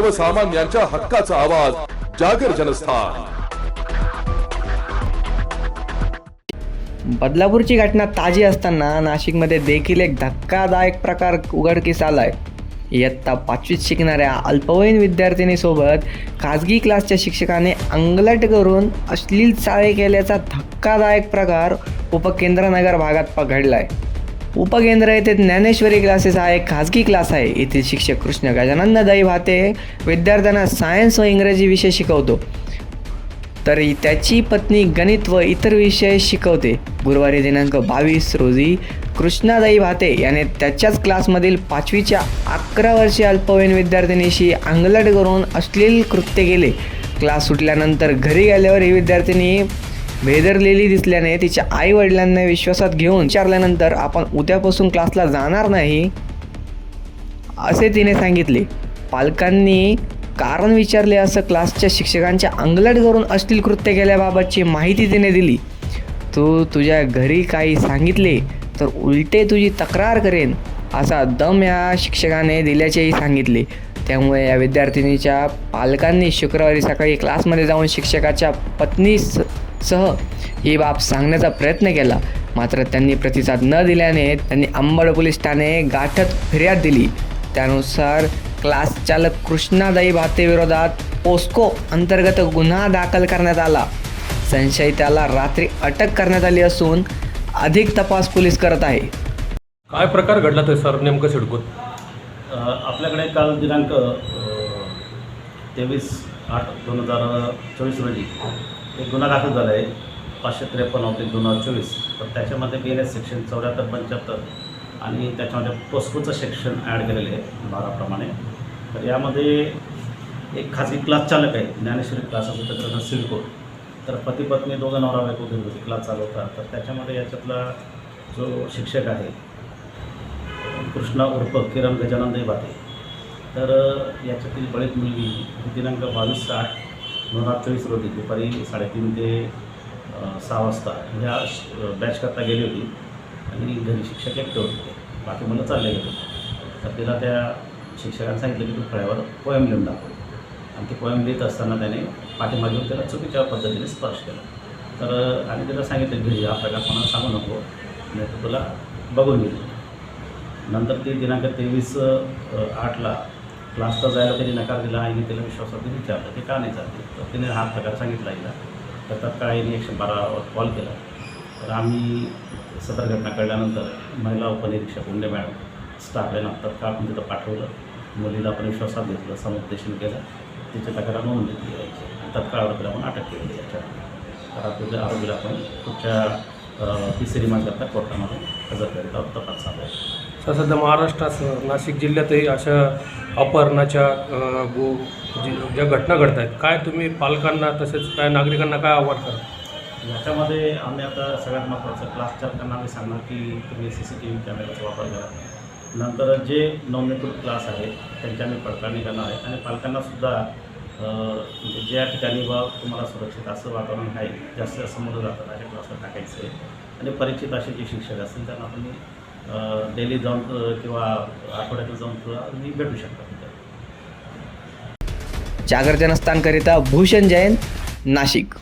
सर्वसामान्यांच्या हक्काचा आवाज जागर जनस्थान. बदलापूरची घटना ताजी असताना नाशिकमध्ये देखील एक धक्कादायक प्रकार उघडकीस आलाय. इयत्ता पाचवीत शिकणाऱ्या अल्पवयीन विद्यार्थिनीसोबत खाजगी क्लासच्या शिक्षकाने अंगलट करून अश्लील चाळे केल्याचा धक्कादायक प्रकार उपकेंद्रनगर भागात घडलाय उपकेंद्र येथे ज्ञानेश्वरी क्लासेस हा एक खाजगी क्लास आहे. येथील शिक्षक कृष्ण गजानंद दई भाते विद्यार्थ्यांना सायन्स व इंग्रजी विषय शिकवतो. तर त्याची पत्नी गणित व इतर विषय शिकवते. गुरुवारी दिनांक बावीस रोजी कृष्णादाई भाते याने त्याच्याच क्लासमधील पाचवीच्या अकरा वर्षीय अल्पवयीन विद्यार्थिनीशी अंगलट करून अश्लील कृत्य केले. क्लास सुटल्यानंतर घरी गेल्यावर ही विद्यार्थिनी भेदरलेली दिसल्याने तिच्या आई वडिलांना विश्वासात घेऊन विचारल्यानंतर आपण उद्यापासून क्लासला जाणार नाही असे तिने सांगितले. पालकांनी कारण विचारले असं क्लासच्या शिक्षकांच्या अंगलट करून अश्लील कृत्य केल्याबाबतची माहिती तिने दिली. तू तुझ्या घरी काही सांगितले तर उलटे तुझी तक्रार करेन असा दम या शिक्षकाने दिल्याचेही सांगितले. त्यामुळे या विद्यार्थिनीच्या पालकांनी शुक्रवारी सकाळी क्लासमध्ये जाऊन शिक्षकाच्या पत्नीस सह ही बाब सांगण्याचा प्रयत्न केला. मात्र त्यांनी प्रतिसाद न दिल्याने त्यांनी अंबड पोलीस ठाणे गाठत फिर्याद दिली. त्यानुसार क्लास चालक कृष्णादाई भाते विरोधात पोस्को अंतर्गत गुन्हा दाखल करण्यात आला. संशयिताला रात्री अटक करण्यात आली असून अधिक तपास पोलीस करत आहे. काय प्रकार घडला ते सर? नेमकं सिडकून अ, आपल्याकडे काल दिनांक तेवीस आठ दोन हजार चोवीस रोजी एक गुन्हा दाखल झाला आहे पाचशे त्रेपन्न होते दोन हजार चोवीस. तर त्याच्यामध्ये बी एन एस सेक्शन चौऱ्याहत्तर पंच्याहत्तर आणि त्याच्यामध्ये पोस्कोचं सेक्शन ॲड केलेलं आहे बाराप्रमाणे. तर यामध्ये एक खाजगी क्लास चालक आहे ज्ञानेश्वरी क्लास असतो त्याचं सिडको तर पती पत्नी दोघं नवरा बायको होती क्लास चालवतात. तर त्याच्यामध्ये याच्यातला जो शिक्षक आहे कृष्णा उर्फ किरण गजानंद बाते तर याच्यातील बळीत मुलगी दिनांक बावीस आठ दोन हजार चोवीस रोजी दुपारी साडेतीन ते सहा वाजता ह्या बॅच करता गेली होती आणि घरी शिक्षक एकटे होते. बाकी मुलं चालले गेले तर तिला त्या शिक्षकांनी सांगितलं की तू फळ्यावर पोयम लिहून दाखव. आणि ते पोयम लिहित असताना त्याने पाठीमागे त्याला चुकीच्या पद्धतीने स्पर्श केला. तर आणि त्याला सांगितलं घरी हा प्रकार कोणाला सांगू नको. नाही तर तुला बघून घेईल नंतर ती दिनांक तेवीस आठला क्लासला जायला त्यांनी नकार दिला आणि तिला विश्वासात विचारलं. की का नाही जाते तर तिने हा प्रकार सांगितला आईला. तर तत्काळ आईने एकशे बारावर कॉल केला. तर आम्ही सदर घटना कळल्यानंतर महिला उपनिरीक्षक उंडे मॅडम स्टाफ तत्काळ आपण तिथं पाठवलं. मुलीला आपण विश्वासात घेतलं समुपदेशन केलं. तिची तक्रार नोंद घेतली यायची. आणि तत्काळ आरोपीला आपण अटक केली याच्या. तर आरोपीला आरोपीला आपण पुढच्या तिसरी रिमांडकरता कोर्टामध्ये हजर करीत आहोत. तपास चालू आहे. तर सध्या नाशिक जिल्ह्यातही अशा अपहरणाच्या गो ज्या घटना घडत आहेत काय तुम्ही पालकांना तसेच काय नागरिकांना काय आव्हान करा याच्यामध्ये आम्ही आता सगळ्यात महत्त्वाचं क्लास चालकांना आम्ही सांगणार की तुम्ही सी सी टी व्ही कॅमेऱ्याचा वापर करा. नंतर जे नोंदणीकृत क्लास आहेत त्यांची आम्ही पडताळणी करणार आहे. आणि पालकांनासुद्धा म्हणजे ज्या ठिकाणी बा तुम्हाला सुरक्षित असं वातावरण आहे जास्त समोर जातात अशा क्लासला टाकायचं आहे. आणि परिचित असे जे शिक्षक असतील त्यांना तुम्ही डेली जाऊन किंवा आठवड्यातून जाऊन सुद्धा तुम्ही भेटू शकता तिथे. जागर जनस्थानकरिता भूषण जैन नाशिक.